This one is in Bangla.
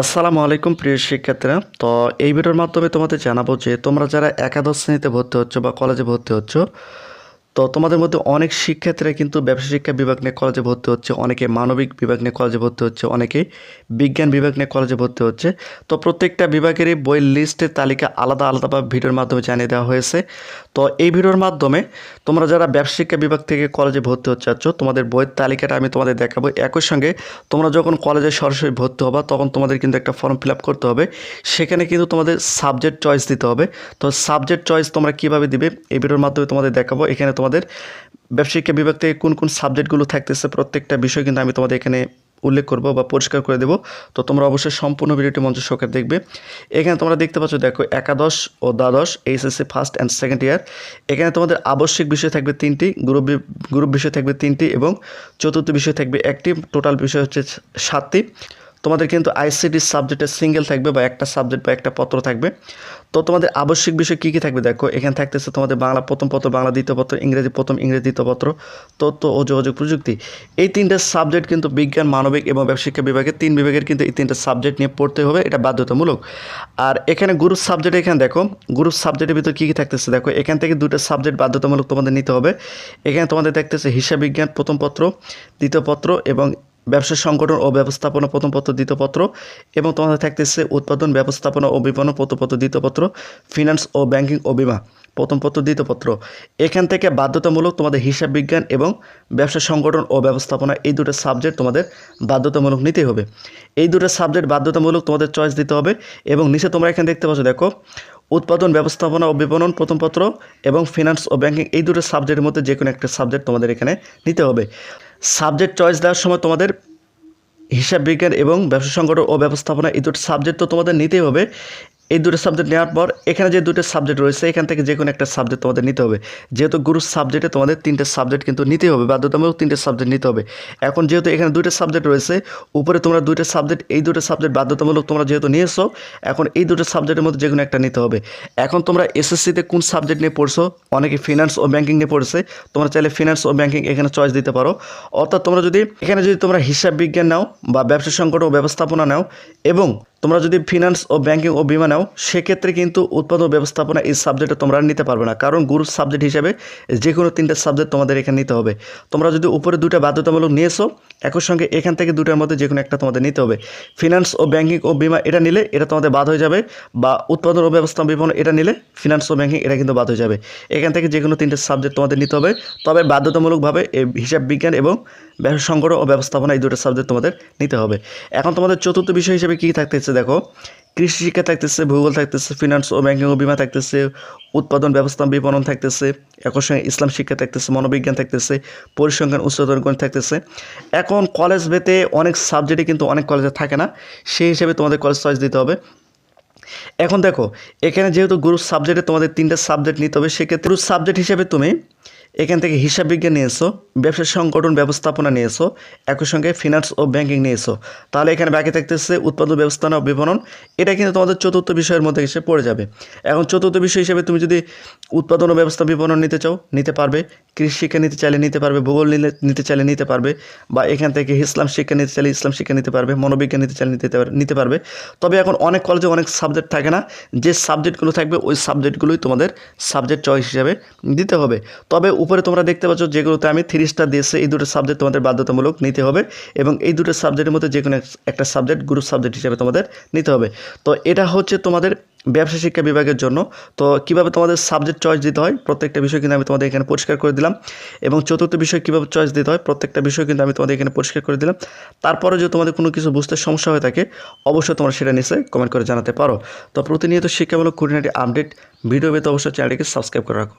আসসালামু আলাইকুম, প্রিয় শিক্ষার্থীরা। তো এই ভিডিওর মাধ্যমে তোমাদের জানাব যে তোমরা যারা একাদশ শ্রেণীতে ভর্তি হচ্ছ বা কলেজে ভর্তি হচ্ছ তো তোমাদের মধ্যে অনেক শিক্ষার্থীরা কিন্তু ব্যবসা শিক্ষা বিভাগ নিয়ে কলেজে ভর্তি হচ্ছে, অনেকে মানবিক বিভাগ নিয়ে কলেজে ভর্তি হচ্ছে, অনেকে বিজ্ঞান বিভাগ নিয়ে কলেজে ভর্তি হচ্ছে। তো প্রত্যেকটা বিভাগেরই বইয়ের লিস্টের তালিকা আলাদা আলাদাভাবে ভিডিওর মাধ্যমে জানিয়ে দেওয়া হয়েছে। তো এই ভিডিওর মাধ্যমে তোমরা যারা ব্যবসা শিক্ষা বিভাগ থেকে কলেজে ভর্তি হচ্ছে চাচ্ছ, তোমাদের বইয়ের তালিকাটা আমি তোমাদের দেখাবো। একই সঙ্গে তোমরা যখন কলেজে সরাসরি ভর্তি হবা, তখন তোমাদের কিন্তু একটা ফর্ম ফিল করতে হবে। সেখানে কিন্তু তোমাদের সাবজেক্ট চয়েস দিতে হবে। তো সাবজেক্ট চয়েস তোমরা কীভাবে দিবে, এই ভিডিওর মাধ্যমে তোমাদের দেখাবো। এখানে তোমাদের ব্যবসায়িক বিভাগ থেকে কোন কোন সাবজেক্টগুলো থাকতেছে, প্রত্যেকটা বিষয় কিন্তু আমি তোমাদের এখানে উল্লেখ করব বা পরিষ্কার করে দেবো। তো তোমরা অবশ্যই সম্পূর্ণ ভিডিওটি মঞ্চ সহকারে দেখবে। এখানে তোমরা দেখতে পাচ্ছ, দেখো, একাদশ ও দ্বাদশ, HSC first and second year এখানে তোমাদের আবশ্যিক বিষয় থাকবে তিনটি, গ্রুপ গ্রুপ বিষয় থাকবে তিনটি এবং চতুর্থ বিষয় থাকবে একটি। টোটাল বিষয় হচ্ছে সাতটি। তোমাদের কিন্তু আইসিটি সাবজেক্টে সিঙ্গেল থাকবে বা একটা সাবজেক্ট বা একটা পত্র থাকবে। তো তোমাদের আবশ্যিক বিষয় কী কী থাকবে দেখো, এখানে থাকতেছে তোমাদের বাংলা প্রথম পত্র, বাংলা দ্বিতীয় পত্র, ইংরেজি প্রথম, ইংরেজি দ্বিতীয় পত্র, তথ্য ও যোগাযোগ প্রযুক্তি। এই তিনটে সাবজেক্ট কিন্তু বিজ্ঞান, মানবিক এবং ব্যবশিক্ষা বিভাগের তিন বিভাগের কিন্তু এই তিনটে সাবজেক্ট নিয়ে পড়তে হবে, এটা বাধ্যতামূলক। আর এখানে গ্রুপ সাবজেক্ট এখানে দেখো গ্রুপ সাবজেক্টের ভিতর কী কী থাকতেছে দেখো, এখান থেকে দুটো সাবজেক্ট বাধ্যতামূলক তোমাদের নিতে হবে। এখানে তোমাদের দেখতেছে হিসাব বিজ্ঞান প্রথম পত্র, দ্বিতীয় পত্র এবং ব্যবসা সংগঠন ও ব্যবস্থাপনা প্রথম পত্র দ্বিতীয় পত্র এবং তোমাদের থাকতেছে উৎপাদন, ব্যবস্থাপনা ও বিপণন প্রথম পত্র দ্বিতীয় পত্র ফিনান্স ও ব্যাংকিং ও বিমা প্রথম পত্র দ্বিতীয় পত্র এখান থেকে বাধ্যতামূলক তোমাদের হিসাব বিজ্ঞান এবং ব্যবসা সংগঠন ও ব্যবস্থাপনা এই দুটো সাবজেক্ট তোমাদের বাধ্যতামূলক নিতে হবে। এই দুটো সাবজেক্ট বাধ্যতামূলক তোমাদের চয়েস দিতে হবে এবং নিচে তোমরা এখানে দেখতে পাচ্ছ, দেখো, উৎপাদন, ব্যবস্থাপনা ও বিপণন প্রথম পত্র এবং ফিনান্স ও ব্যাংকিং এই দুটো সাবজেক্টের মধ্যে যে কোনো একটা সাবজেক্ট তোমাদের এখানে নিতে হবে। সাবজেক্ট চয়েস দেওয়ার সময় তোমাদের হিসাব বিজ্ঞান এবং ব্যবসা সংগঠন ও ব্যবস্থাপনা এই দুটো সাবজেক্ট তো তোমাদের নিতেই হবে। এই দুটো সাবজেক্ট নেওয়ার পর এখানে যে দুটো সাবজেক্ট রয়েছে, এখান থেকে যে কোনো একটা সাবজেক্ট তোমাদের নিতে হবে। যেহেতু গুরু সাবজেক্টে তোমাদের তিনটে সাবজেক্ট কিন্তু নিতেই হবে, বাধ্যতামূলক তিনটে সাবজেক্ট নিতে হবে। এখন যেহেতু এখানে দুটো সাবজেক্ট রয়েছে, উপরে তোমরা দুটো সাবজেক্ট এই দুটো সাবজেক্ট বাধ্যতামূলক তোমরা যেহেতু নিয়েছো, এখন এই দুটো সাবজেক্টের মধ্যে যে কোনো একটা নিতে হবে। এখন তোমরা এসএসসিতে কোন সাবজেক্ট নিয়ে পড়ছো? অনেকে ফিনান্স ও ব্যাঙ্কিং নিয়ে পড়ছে, তোমরা চাইলে ফিনান্স ও ব্যাঙ্কিং এখানে চয়েস দিতে পারো। অর্থাৎ তোমরা যদি, এখানে যদি তোমরা হিসাব বিজ্ঞান নাও বা ব্যবসা সংকট ও ব্যবস্থাপনা নাও, এবং তোমরা যদি ফিনান্স ও ব্যাংকিং ও বিমা নাও, সেক্ষেত্রে কিন্তু উৎপাদন ব্যবস্থাপনা এই সাবজেক্টে তোমরা নিতে পারবে না। কারণ গুরু সাবজেক্ট হিসাবে যে কোনো তিনটে সাবজেক্ট তোমাদের এখানে নিতে হবে। তোমরা যদি উপরে দুটো বাধ্যতামূলক নিয়েছো, একই সঙ্গে এখান থেকে দুটার মধ্যে যে কোনো একটা তোমাদের নিতে হবে। ফিনান্স ও ব্যাংকিং ও বিমা এটা নিলে এটা তোমাদের বাদ হয়ে যাবে, বা উৎপাদন ও ব্যবস্থা বিপণন এটা নিলে ফিনান্স ও ব্যাংকিং এটা কিন্তু বাদ হয়ে যাবে। এখান থেকে যে কোনো তিনটে সাবজেক্ট তোমাদের নিতে হবে, তবে বাধ্যতামূলকভাবে হিসাব বিজ্ঞান এবং ব্যবসা সংগঠন ও ব্যবস্থাপনা এই দুটো সাবজেক্ট তোমাদের নিতে হবে। এখন তোমাদের চতুর্থ বিষয় হিসেবে কী থাকতেছে দেখো কৃষি শিক্ষা থাকতেছে, ভূগোল থাকতেছে ফিনান্স ও ব্যাংকিং ও বিমা থাকতেছে, উৎপাদন ব্যবস্থা বিপণন থাকতেছে একই সঙ্গে ইসলাম শিক্ষা থাকতেছে, মনোবিজ্ঞান থাকতেছে, পরিসংখ্যান, উচ্চতর গণিত থাকতেছে। এখন কলেজ বেতে অনেক সাবজেক্টে কিন্তু অনেক কলেজে থাকে না, সেই হিসেবে তোমাদের কলেজ চয়েস দিতে হবে। এখন দেখো, এখানে যেহেতু গ্রুপ সাবজেক্টে তোমাদের তিনটা সাবজেক্ট নিতে হবে, সেক্ষেত্রে গ্রুপ সাবজেক্ট হিসেবে তুমি এখান থেকে হিসাব বিজ্ঞান নিয়েছো ব্যবসা সংগঠন ব্যবস্থাপনা নিয়েছো, একই সঙ্গে ফিনান্স ও ব্যাংকিং নিয়েছো। তাহলে এখানে বাকি থাকতেছে উৎপাদন ব্যবস্থাপনা বিপণন। এটা কিন্তু তোমাদের চতুর্থ বিষয়ের মধ্যে এসে পড়ে যাবে। এখন চতুর্থ বিষয় হিসেবে তুমি যদি উৎপাদন ও ব্যবস্থা বিপণন নিতে চাও, নিতে পারবে। কৃষি শিক্ষা নিতে চাইলে নিতে পারবে, ভূগোল নিতে চাইলে নিতে পারবে, বা এখান থেকে ইসলাম শিক্ষা নিতে চাইলে ইসলাম শিক্ষা নিতে পারবে, মনোবিজ্ঞান নিতে চাইলে নিতে নিতে পারবে। তবে এখন অনেক কলেজে অনেক সাবজেক্ট থাকে না। যে সাবজেক্টগুলো থাকবে, ওই সাবজেক্টগুলোই তোমাদের সাবজেক্ট চয়েস হিসাবে দিতে হবে। তবে উপরে তোমরা দেখতে পাচ্ছ যেগুলোতে আমি থ্রি স্টার দিয়েছে, এই দুটো সাবজেক্ট তোমাদের বাধ্যতামূলক নিতে হবে এবং এই দুটো সাবজেক্টের মধ্যে যে কোনো একটা সাবজেক্ট গ্রুপ সাবজেক্ট হিসাবে তোমাদের নিতে হবে। তো এটা হচ্ছে তোমাদের ব্যবসা শিক্ষা বিভাগের জন্য। তো কীভাবে তোমাদের সাবজেক্ট চয়েস দিতে হয়, প্রত্যেকটা বিষয় কিন্তু আমি তোমাদের এখানে পরিষ্কার করে দিলাম এবং চতুর্থ বিষয় কীভাবে চয়েস দিতে হয়, প্রত্যেকটা বিষয় কিন্তু আমি তোমাদের এখানে পরিষ্কার করে দিলাম। তারপরে যদি তোমাদের কোনো কিছু বুঝতে সমস্যা হয়ে থাকে, অবশ্যই তোমরা সেটা নিচে কমেন্ট করে জানাতে পারো। তো প্রতিনিয়ত শিক্ষামূলক খুঁটিনাটি আপডেট ভিডিও পেতে অবশ্যই চ্যানেলটিকে সাবস্ক্রাইব করে রাখো।